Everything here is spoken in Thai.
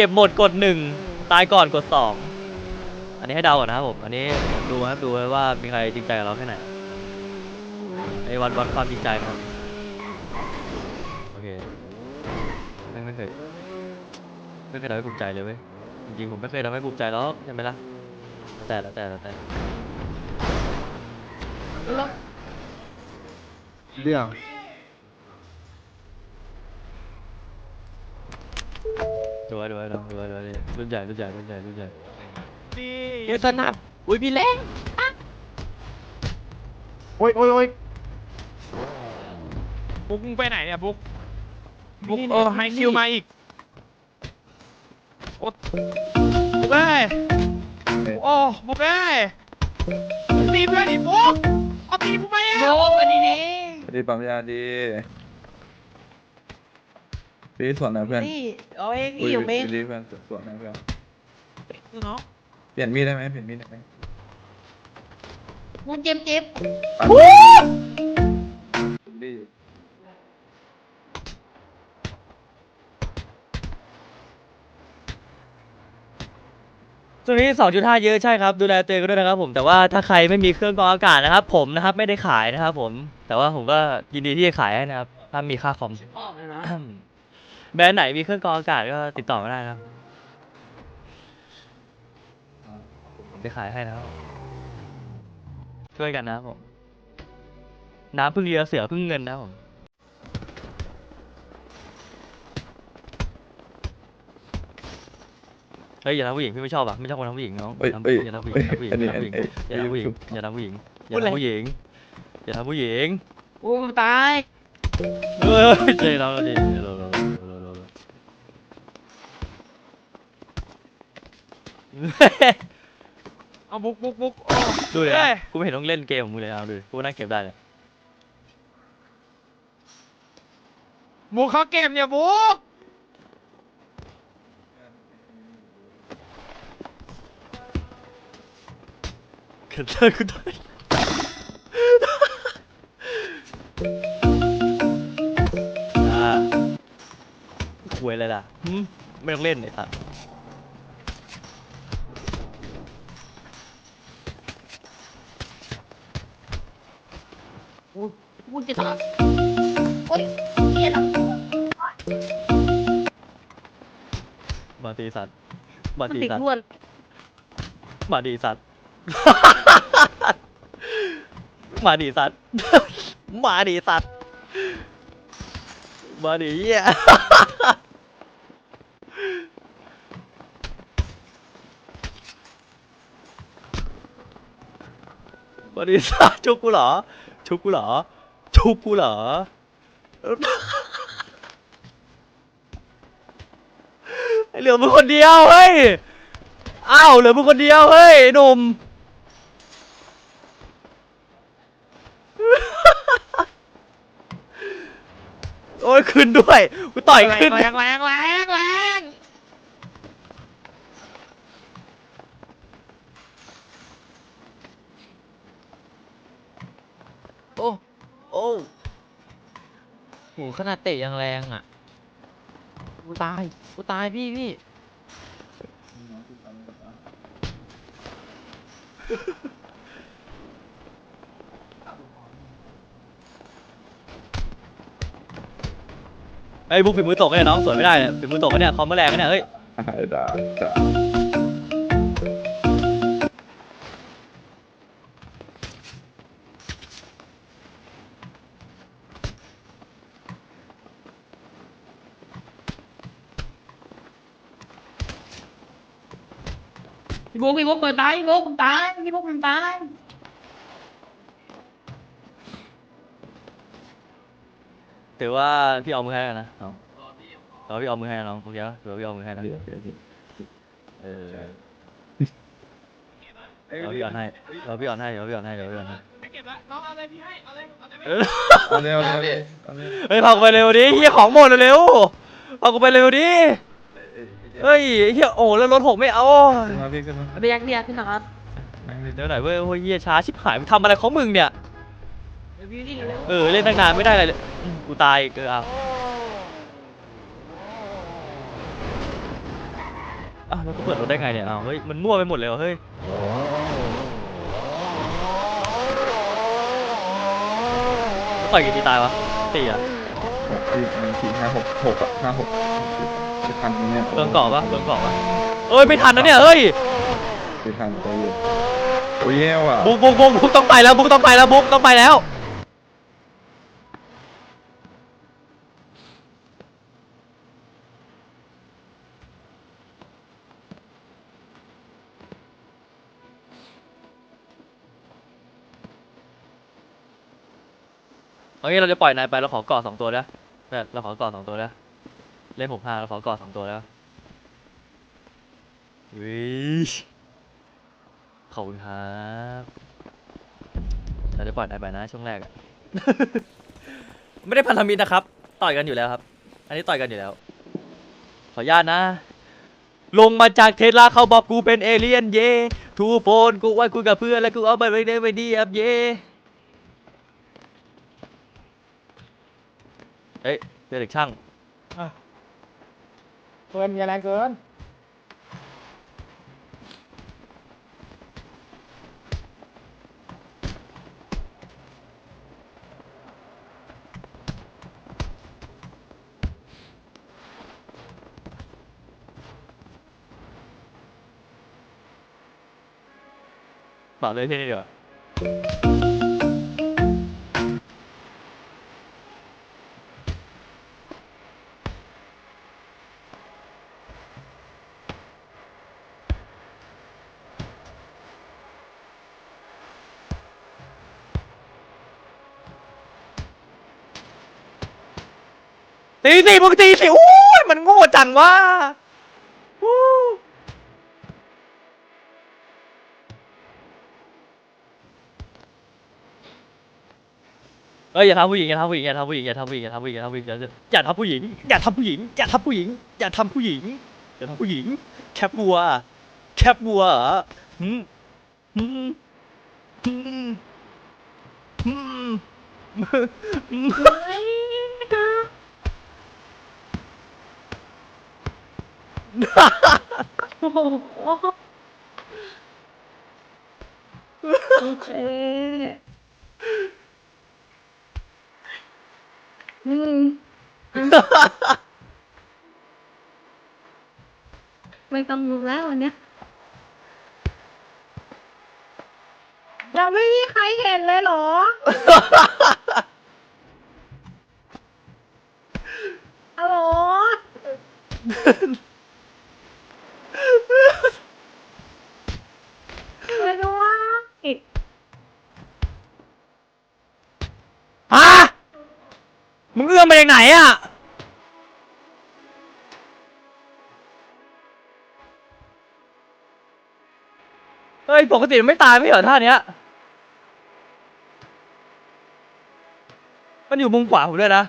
เก็บหมดกดหนึ่งตายก่อนกดสองอันนี้ให้เดาก่อนนะครับผม อันนี้ดูนะครับดูไว้ว่ามีใครจริงใจกับเราแค่ไหนไอ้วันวัดความจริงใจครับโอเคไม่ไม่เคยไม่เคยทำให้ภูมิใจเลยเว้ยจริงๆผมไม่เคยทำให้ภูมิใจหรอกใช่ไหมล่ะแล้วแต่แล้วแต่แล้วแต่เรื่อง ดูไว้ดูไว้ดูไว้ดูไว้รุ่นใหญ่รุ่นใหญ่รุ่นใหญ่รุ่นใหญ่นี่เฮ้ยสนับอุ้ยพี่เล้งโอ้ยโอ้ยโอ้ยบุ๊กมึงไปไหนเนี่ยบุ๊กบุ๊กนี่เออนี่ให้นี่ คิวมาอีกโอ๊ตบุ๊กเอ้ยโอ้บุ๊กเอ้ยตีเพื่อนดิบุ๊กเอาตีกูไปอะโอ้วันนี้นี่ ดีปั๊มยาดี พี่สวนนะเพื่อนนี่เอาเองอุ้ยอยู่เมงดีเพื่อนสวนนะเพื่อนเนาะเปลี่ยนมีดได้ไหมเปลี่ยนมีดได้ไหมมึงเจ็บเจ็บดีช่วงนี้2.5เยอะใช่ครับ ดูแลตัวเองกันด้วยนะครับผมแต่ว่าถ้าใครไม่มีเครื่องกรองอากาศนะครับ ผมนะครับไม่ได้ขายนะครับผม แต่ว่าผมก็ยินดีที่จะขายให้นะครับ ถ้ามีค่าคอมออกเลยนะ แบรนด์ไหนมีเครื่องกรองอากาศก็ติดต่อมาได้นะครับผมจะขายให้นะครับช่วยกันนะครับผม น้ำพึ่งเรือเสือพึ่งเงินนะครับผมเฮ้ยอย่าทำผู้หญิงพี่ไม่ชอบอะไม่ชอบคนทำผู้หญิงน้องเอ้ยทำเอ้ยอย่าทำผู้หญิเอ้งยทำผู้หญิงอันนี้ทำอันผู้หญิงนี้อย่าทำผู้หญิงอย่าทำผู้หญิงอย่าทำผู้หญิงอย่าทำผู้หญิงอู้ตายเฮ้ยเจ๊เราดิเราเราเราเราเรา เอาบุ๊กบุ๊กบุ๊กโอ้ดูเลยเอ้ยกูไม่เห็นต้องเล่นเกมของมึงเลยเอาดูดิกูนั่งเก็บได้เลยบุ๊กเขาเกมเนี่ยบุ๊กเกิดเลิกกูด้วยอ่าคุยอะไรล่ะหึไม่ต้องเล่นไอ้สัต ว์มึงจะตายโอ๊ยเหี้ยนะมาตีสัตว์มามันตีติดสัตว์ลวนมาดีสัตว์ มาดีสัตว์ มาดีสัตว์ มาดีเหี้ย มาดีสัตว์ชุบกูเหรอ ชุบกูเหรอ ชุบกูเหรอ เหลือมึงคนเดียวเฮ้ย อ้าวเหลือมึงคนเดียวเฮ้ยหนุ่มโอ้ยขึ้นด้วยกูต่อยขึ้นแรงแรงแรงแรง โอ้โหขนาดเตะยังแรงอะ กูตาย กูตายพี่พี่ไอ้ยบุ๊กฝีมือตกเนี่ยน้องสวยไม่ได้เนี่ยฝีมือตกเนี่ยคอมเมอร์แรงเนี่ยเฮ้ย ได้ได้ พี่บุ๊กพี่บุ๊กเปิดตายพี่บุ๊กผมตายพี่บุ๊กผมตายถือว่าพี่เอามือให้แล้วนะน้องถือว่าพี่เอามือให้นะน้องโอเคปะถือว่าพี่เอามือให้นะเดี๋ยวเดี๋ยวเดี๋ยวเออเดี๋ยวพี่อ่อนให้เดี๋ยวพี่อ่อนให้เดี๋ยวพี่อ่อนให้เดี๋ยวพี่อ่อนให้เก็บละน้องเอาอะไรพี่ให้เอาอะไรเอาอะไรเออเอาเร็วเอาเร็วเอาเร็วเฮ้ยพากูไปเร็วดิเฮียของหมดเร็วๆพากูไปเร็วดิ เฮ้ยเฮียโอ้แล้วรถหกไม่เอาขึ้นมาพี่ขึ้นมาเรียกเรียกพี่นัทนั่งดิเดี๋ยวหน่อยเว้ยโอ้ยเฮียช้าชิบหายมึงทำอะไรของมึงเนี่ย เดี๋ยวพี่นี่เร็วเออเล่นตั้งนานไม่ได้อะไรเลยอืมกูตายอีกเออเอาอ้าวแล้วกูเปิดรถได้ไงเนี่ยอ้าวเฮ้ยมันมั่วไปหมดเลยเหรอเฮ้ยต่อยกี่ทีตายวะสี่อะ หกสี่หนึ่งสี่ห้าหกหกอะห้าหก จะทันไหมเนี่ยเบืองเกาะปะเบืองเกาะปะเอ้ยไม่ทันนะเนี่ยเฮ้ยจะทันใจเย็นโอ้ยแย่ว่ะบุ๊กบุ๊กบุ๊กบุ๊กต้องไปแล้วบุ๊กต้องไปแล้วบุ๊กต้องไปแล้วเอางี้เราจะปล่อยนายไปเราขอเกาะสองตัวนะแบบเราขอเกาะสองตัวนะ เล่นผมห้าเราขอเกาะสองตัวแล้ววิขอบคุณครับเราจะปล่อยนายไปนะช่วงแรกอะไม่ได้พันธมิตรนะครับ ต่อยกันอยู่แล้วครับ อันนี้ต่อยกันอยู่แล้ว ขออนุญาตนะ ลงมาจากเทสลาเขาบอกกูเป็นเอเลี่ยนเย่ทูโฟนกูไว้คุยกับเพื่อนแล้วกูเอาไปไปได้ไปดีครับเย่เอ้ยเจอเด็กช่าง เกินอย่าแรงเกินเปล่า ตีสิมึงตีสิอู้ยมันโง่จังวะอู้เอ้ยอย่าทำผู้หญิงอย่าทำผู้หญิงอย่าทำผู้หญิงอย่าทำผู้หญิงอย่าทำผู้หญิงอย่าทำผู้หญิงอย่าทำผู้หญิงอย่าทำผู้หญิงอย่าทำผู้หญิงอย่าทำผู้หญิงอย่าทำผู้หญิง แคปวัว แคปวัวเหรอหืมหืมหืมหืมหืม โอ้โหโอเคอืมอะไม่ต้องรู้แล้วอันเนี้ยเราไม่มีใครเห็นเลยเหรอ ฮัลโหลช่วยด้วย ฮะ มึงเอื้อมไปจากไหนอะ เฮ้ย ปกติมันไม่ตายไม่เหรอท่าเนี้ย มันอยู่มุมขวาผมด้วยนะ